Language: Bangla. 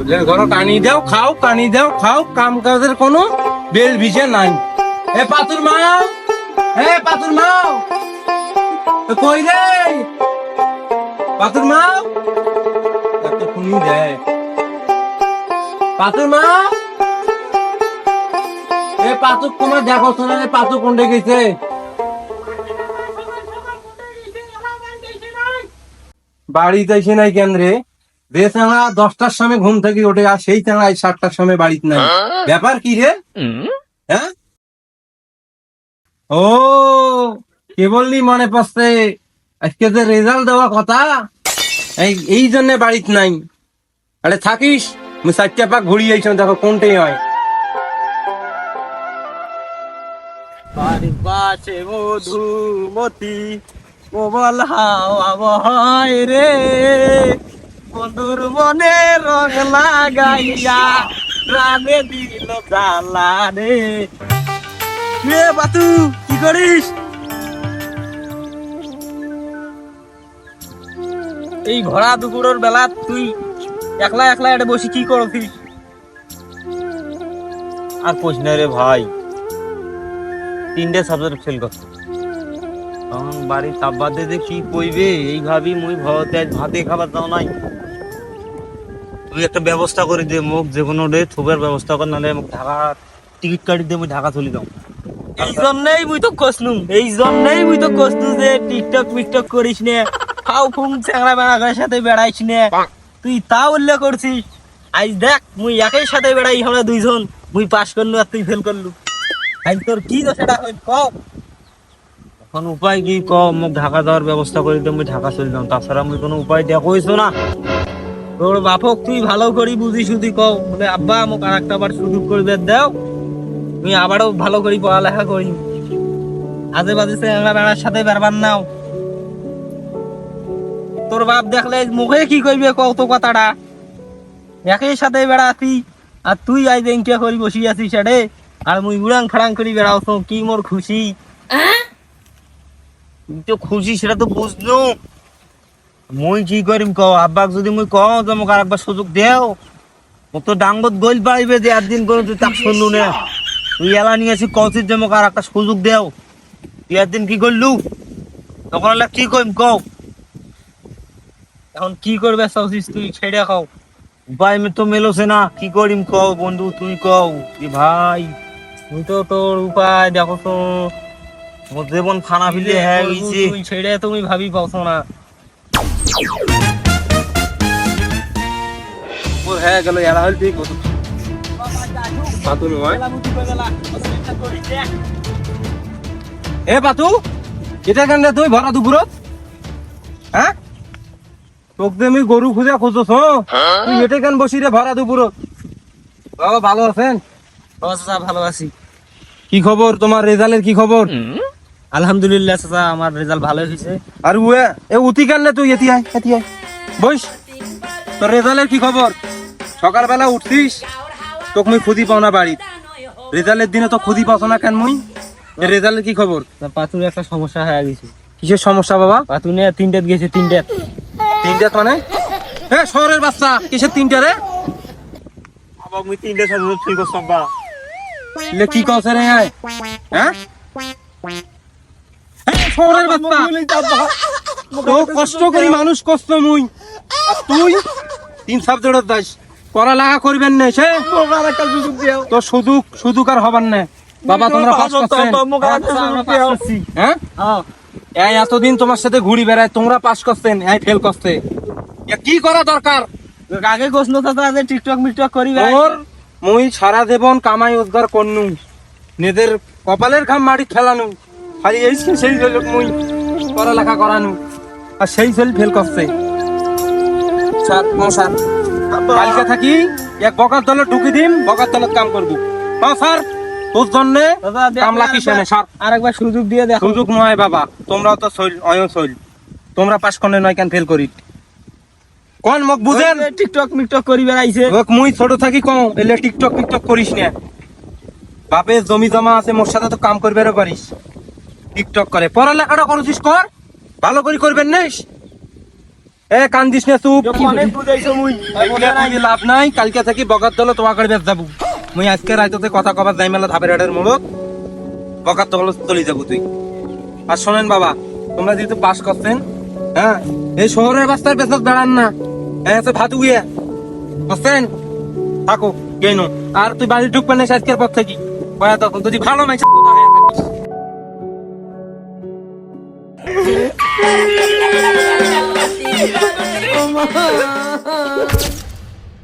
বুঝলেন ঘর টানি দাও, খাও টানি দাও, খাও, কাম কাজের কোনো বেল ভিজে নাই। এ পাতুর মাও এ পাতুর এ কই রে? পাতুর মাও একটা শুনি দে পাতুর মাও এ তোমার দেখো, শোনা রে কোনটা গেছে? নাই কেন্দ্রে যে চাঙা দশটার সময় ঘুম থেকে ওঠে আর সেই চাঙা সাতটার সময় বাড়িতে নাই। ব্যাপার কি রে? হ্যাঁ? ও কে বললি মনে পড়ছে? আজকে যে রেজাল্ট দেওয়া কথা এই এই জন্য বাড়িতে নাই। আরে থাকিস আমি চারটা পাক ঘুরিয়ে আইছি দেখো কোনটাই হয়। বাড়ির পাশে মধুমতি হাওয়া হয় রে। বন্ধুর মনে রং লাগাইয়া প্রাণে দিল জ্বালা রে বাতু, কি করিস? এই ঘোড়া দুপুরের বেলা তুই একলা একলা এটা বসে কি করছিস? আর কোচ না রে ভাই। তিনটে সাবজেক্ট ফেল করছে। তখন বাড়ির তাব্বাদে যে কি কইবে, এই ভাবি মুই ভতে আজ ভাতে খাবার দাও নাই। তুই একটা ব্যবস্থা করে দে মোক যে কোনো রে থুবের ব্যবস্থা কর নাহলে মোক ঢাকা টিকিট কাটি দে মুই ঢাকা চলে যাও। এই জন্যই মুই তো কষনু এই জন্যই মুই তো কষনু যে টিকটক মিকটক করিস নে খাও ফুং চ্যাংড়া বেড়াগের সাথে বেড়াইস নে তুই তা উল্লেখ করছিস আজ দেখ মুই একই সাথে বেড়াই আমরা দুইজন মুই পাস করলু আর তুই ফেল করলু আজ তোর কি দোষ এটা হইল কও এখন উপায় কি ক? মোক ঢাকা যাওয়ার ব্যবস্থা করে দে মুই ঢাকা চলে যাও। তাছাড়া মুই কোনো উপায় দেয়া কইছো না। তোর বাপক তুই ভালো করি বুঝি শুধু কও। বলে আব্বা মোক আর একটা বার সুযোগ করে দে দাও। তুই আবারও ভালো করি পড়ালেখা করি। আজে বাজে চ্যাংড়া বেড়ার সাথে বেরবার নাও। তোর বাপ দেখলে মুখে কি কইবে কও তো কথাটা? একই সাথে বেড়াতি আর তুই আই ব্যাংকে করি বসি আছিস রে আর মুই উড়াং ফাড়াং করি বেড়াও তো কি মোর খুশি? তো খুশি সেটা তো বুঝলো মুই কি করিম কও? আব্বাক যদি মুই কও যে মোক আর একবার সুযোগ দেও মোক তো ডাঙ্গত গইল পাইবে যে একদিন করে তুই তাক শুনলু না। তুই এলা নিয়ে আসি কৌশিক যে মোক আর একটা সুযোগ দেও। তুই একদিন কি করলু? তখন হলে কি কইম কও? এখন কি করবে চাইছিস তুই ছেড়ে খাও। উপায় মে তো মেলোছে না। কি করিম কও বন্ধু তুই কও। কি ভাই তুই তো তোর উপায় দেখো তো। মোর জীবন খানা ফিলে হ্যাঁ ছেড়ে তুমি ভাবি পাওছো না। ওর হ্যাঁ গেল এরা হল ঠিক কত পাতু নয় এ পাতু এটা কেন তুই ভরা দুপুরত হ্যাঁ তোক আমি গরু খুঁজে খুঁজছ তুই এটা কেন বসি রে ভরা দুপুরত বাবা ভালো আছেন? ভালো আছি। কি খবর তোমার রেজাল্টের কি খবর আলহামদুলিল্লাহ চাচা আমার রেজাল্ট ভালো হয়েছে। আর উয়ে এ উতি কেন তুই? এতি আয় এতি আয়। বস তোর রেজাল্টের কি খবর? সকালবেলা উঠছিস তোকে মুই খুদি পাও না বাড়ির। রেজাল্টের দিনে তো খুদি পাও না কেন মুই? রেজাল্টের কি খবর? পাতুনে একটা সমস্যা হয়ে গেছে। কিসের সমস্যা বাবা? পাতুনে তিনটে গেছে তিনটে তিনটে মানে? এ শহরের বাচ্চা কিসের তিনটে রে? আবার মুই তিনটে সাবজেক্ট ফেল করছম বা লে কি কছে রে? হ্যাঁ? শহরের বাচ্চা। তো কষ্ট করি মানুষ কষ্ট মুই। তুই তিন সাবজেক্টের দাস। পড়ালেখা করবেন না সে? তো সুযোগ সুযোগ আর হবার না। বাবা তোমরা পাস করছেন করছি। হ্যাঁ? এই এতদিন তোমার সাথে ঘুরি বেড়ায় তোমরা পাস করছেন এই ফেল করছে। কি করা দরকার? আগে কথা আছে টিকটক মিকটক করি ওর মুই সারা দেবন কামাই উদ্ধার করনু। নিজের কপালের ঘাম মাটি ফেলানু খালি এই সেই- লোক মুই পড়ালেখা করানু। আর সেই ছেলে ফেল করছে। স্যার মশার কালকে থাকি এক বকার দলে ঢুকি দিম বকার দলে কাম করব। হ্যাঁ স্যার তোর জন্য কামলা কিসেনে স্যার আরেকবার সুযোগ দিয়ে দেখো। সুযোগ নয় বাবা তোমরাও তো শৈল অয় শৈল। তোমরা পাস করলে নয় কেন ফেল করি? কোন মুখ বুঝেন? টিকটক মিকটক করি বেড়াইছে। মুই ছোট থাকি কম এলে টিকটক টিকটক করিস না। বাপের জমি জমা আছে মোর সাথে তো কাম করবে পারিস। টিকটক করে। পড়ালেখাটা করছিস কর। ভালো করে করবেন নিস এ কান্দিস না চুপ। লাভ নাই। কালকে থেকে বকাত দলে তোমার করে যাব। মুই আজকে রাইততে কথা কবার যাই মেলা ধাপের হাটের মোড়ত। বকাত দলে চলে যাব তুই। আর শোনেন বাবা তোমরা যেহেতু পাস করছেন হ্যাঁ এই শহরের রাস্তার পেছক দাঁড়ান না। হ্যাঁ ভাত উইয়ে। বুঝছেন? থাকো গেনো আর তুই বাড়ি ঢুকবেন না আজকের পর থেকে। যদি ভালো মাইছে। থাকিস